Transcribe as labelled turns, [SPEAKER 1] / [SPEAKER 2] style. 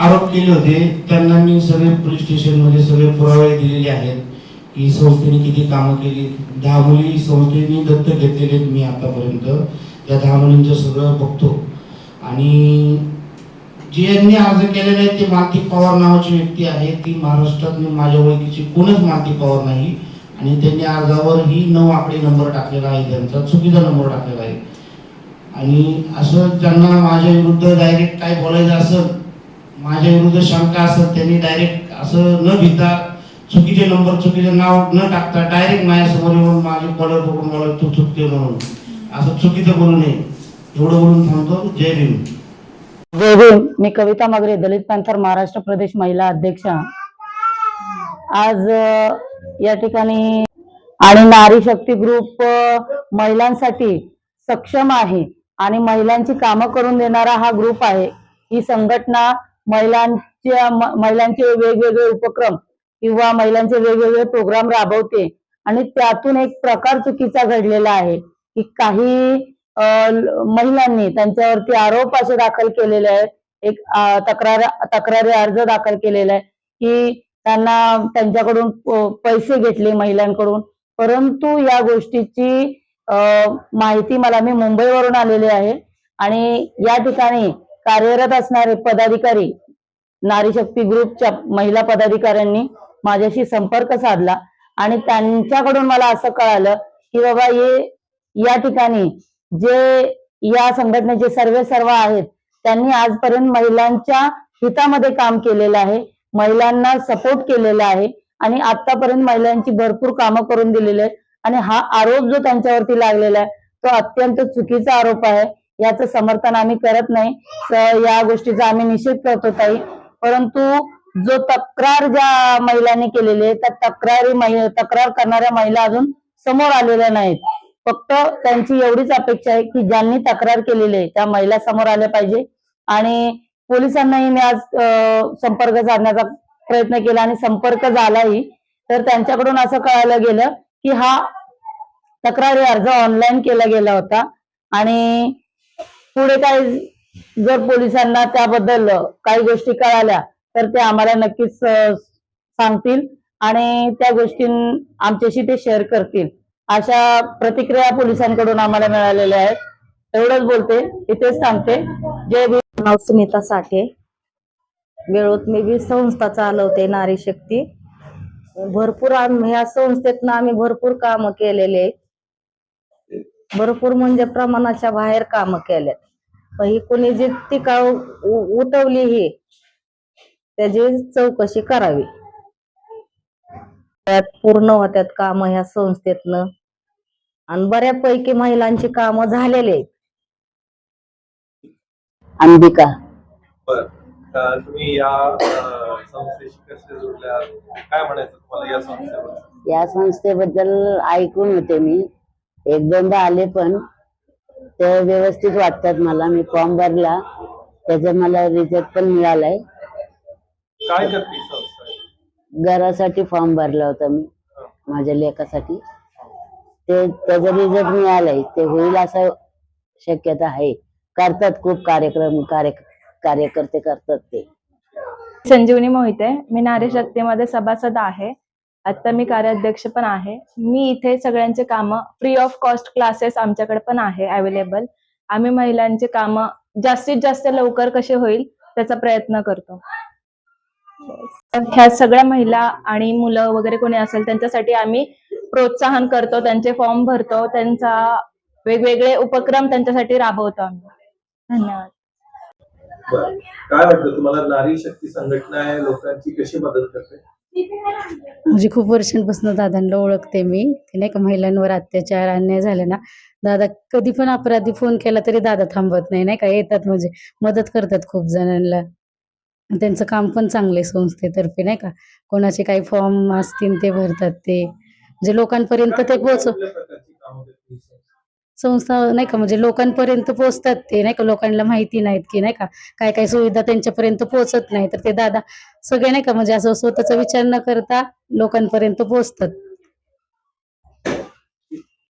[SPEAKER 1] आरोप केले होते. त्यांना मी सगळे पोलीस स्टेशनमध्ये सगळे पुरावे दिलेले आहेत. की संस्थेने किती कामं केली. दहा मुली संस्थेने दत्तक घेतलेले आहेत मी आतापर्यंत. त्या दहा मुलींचं सगळं बघतो. आणि जे यांनी अर्ज केलेले आहेत ते मालती पवार नावाची व्यक्ती आहे ती महाराष्ट्रात माझ्या ओळखीची कोणच मालती पवार नाही. आणि त्यांनी अर्जावर ही नऊ आकडे नंबर टाकलेला आहे. त्यांचा चुकीचा नंबर टाकलेला आहे. आणि असं त्यांना माझ्या विरुद्ध डायरेक्ट काय बोलायचं असेल माझ्या विरुद्ध शंका असेल त्यांनी डायरेक्ट असं न भिता चुकीचे नंबर चुकीचे नाव न टाकता डायरेक्ट माझ्यासमोर येऊन माझे कॉलर पकडून मला तू चुकते म्हणून. असं चुकीचं बोलू नये. एवढं बोलून थांबतो. जय भीम.
[SPEAKER 2] जय भीम. मी कविता मगरे दलित पॅन्थर महाराष्ट्र प्रदेश महिला अध्यक्ष. आज या ठिकाणी आणि नारी शक्ती ग्रुप महिलांसाठी सक्षम आहे आणि महिलांची कामं करून देणारा हा ग्रुप आहे. ही संघटना महिलांच्या महिलांचे वेगवेगळे उपक्रम किंवा महिलांचे वेगवेगळे प्रोग्राम राबवते. आणि त्यातून एक प्रकार चुकीचा घडलेला आहे की काही महिलांनी त्यांच्यावरती आरोप असे दाखल केलेले आहेत. एक तक्रार तक्रारी अर्ज दाखल केलेला आहे की त्यांना त्यांच्याकडून पैसे घेतले महिलांकडून. परंतु या गोष्टीची माहिती मला मी मुंबईवरून आलेली आहे. आणि या ठिकाणी कार्यरत असणारे पदाधिकारी नारी शक्ती ग्रुपच्या महिला पदाधिकाऱ्यांनी माझ्याशी संपर्क साधला आणि त्यांच्याकडून मला असं कळालं की बाबा हे या ठिकाणी जे या संघटनेचे सर्वे सर्व आहेत त्यांनी आजपर्यंत महिलांच्या हितामध्ये काम केलेलं आहे महिलांना सपोर्ट केलेला आहे आणि आतापर्यंत महिलांची भरपूर कामं करून दिलेली आहेत. आणि हा आरोप जो त्यांच्यावरती लागलेला आहे तो अत्यंत चुकीचा आरोप आहे. याचं समर्थन आम्ही करत नाही. तर या गोष्टीचा आम्ही निषेध करतो ताई. परंतु जो तक्रार ज्या महिलांनी केलेली आहे त्या तक्रारी तक्रार करणाऱ्या महिला अजून समोर आलेल्या नाहीत. फक्त त्यांची एवढीच अपेक्षा आहे की ज्यांनी तक्रार केलेली आहे त्या महिला समोर आल्या पाहिजे. आणि पोलिसांनाही मी आज संपर्क साधण्याचा प्रयत्न केला आणि संपर्क झालाही. तर त्यांच्याकडून असं कळायला गेलं की हा तक्रारी अर्ज ऑनलाईन केला गेला होता. आणि पुढे काय जर पोलिसांना त्याबद्दल काही गोष्टी कळाल्या तर ते आम्हाला नक्कीच सांगतील आणि त्या गोष्टी आमच्याशी ते शेअर करतील. अशा प्रतिक्रिया पोलिसांकडून आम्हाला मिळालेल्या आहेत. एवढंच बोलते इथेच सांगते जय
[SPEAKER 3] नाव सुनीता साठे. वेळोत मी बी संस्था चालवते नारी शक्ती. भरपूर आम्ही ह्या संस्थेतनं आम्ही भरपूर कामं केलेले. आहेत. भरपूर म्हणजे प्रमाणाच्या बाहेर कामं केलेत. कोणी जी टीका उ- उठवली ही त्याची चौकशी करावी. त्यात पूर्ण होत्यात कामं ह्या संस्थेतनं. आणि बऱ्यापैकी महिलांची कामं झालेली आहेत.
[SPEAKER 2] अंबिका.
[SPEAKER 4] बर. अं, तुम्ही या अं, संस्थेशी कसे जोडल्या काय म्हणायचं तुम्हाला या संस्थेबद्दल?
[SPEAKER 2] या संस्थेबद्दल ऐकून होते मी. एक दोनदा आले पण ते व्यवस्थित वाटतात मला. मी फॉर्म भरला. त्याचा मला रिझल्ट पण मिळालाय.
[SPEAKER 4] काय करते संस्था
[SPEAKER 2] घरासाठी फॉर्म भरला होता मी. माझ्या लेखासाठी. ते त्याचा रिझल्ट मिळालाय. ते होईल असं शक्यता आहे. करतात खूप कार्यक्रम कार्य कार्यकर्ते करतात ते.
[SPEAKER 5] संजीवनी मोहिते. मी नारी शक्तीमध्ये सभासद आहे. आता मी कार्याध्यक्ष पण आहे. मी इथे सगळ्यांचे कामं फ्री ऑफ कॉस्ट क्लासेस आमच्याकडे पण आहे अवेलेबल आम्ही महिलांचे कामं जास्तीत जास्त लवकर कसे होईल त्याचा प्रयत्न करतो. ह्या सगळ्या महिला आणि मुलं वगैरे कोणी असेल त्यांच्यासाठी आम्ही प्रोत्साहन करतो त्यांचे फॉर्म भरतो त्यांचा वेगवेगळे उपक्रम त्यांच्यासाठी राबवतो आम्ही. धन्यवाद.
[SPEAKER 4] काय वाटतं? तुम्हाला नारी शक्ती संघटना आहे लोकांची कशी मदत करते?
[SPEAKER 6] म्हणजे खूप वर्षांपासून दादांना ओळखते मी. ते नाही का महिलांवर अत्याचार अन्याय झाले ना. दादा कधी पण अपराधी फोन केला तरी दादा थांबत नाही नाही का? येतात म्हणजे मदत करतात खूप जणांना. त्यांचं काम पण चांगलं आहे संस्थेतर्फे नाही का? कोणाचे काही फॉर्म असतील ते भरतात ते. म्हणजे लोकांपर्यंत ते पोहोच
[SPEAKER 4] कुठल्या प्रकारची कामं करते ही
[SPEAKER 6] संस्था? नाही का म्हणजे लोकांपर्यंत पोहोचतात ते नाही का लोकांना माहिती नाहीत की नाही का काय काय सुविधा त्यांच्यापर्यंत पोहोचत नाही तर ते दादा सगळे नाही का म्हणजे असं स्वतःचा विचार न करता लोकांपर्यंत पोहोचतात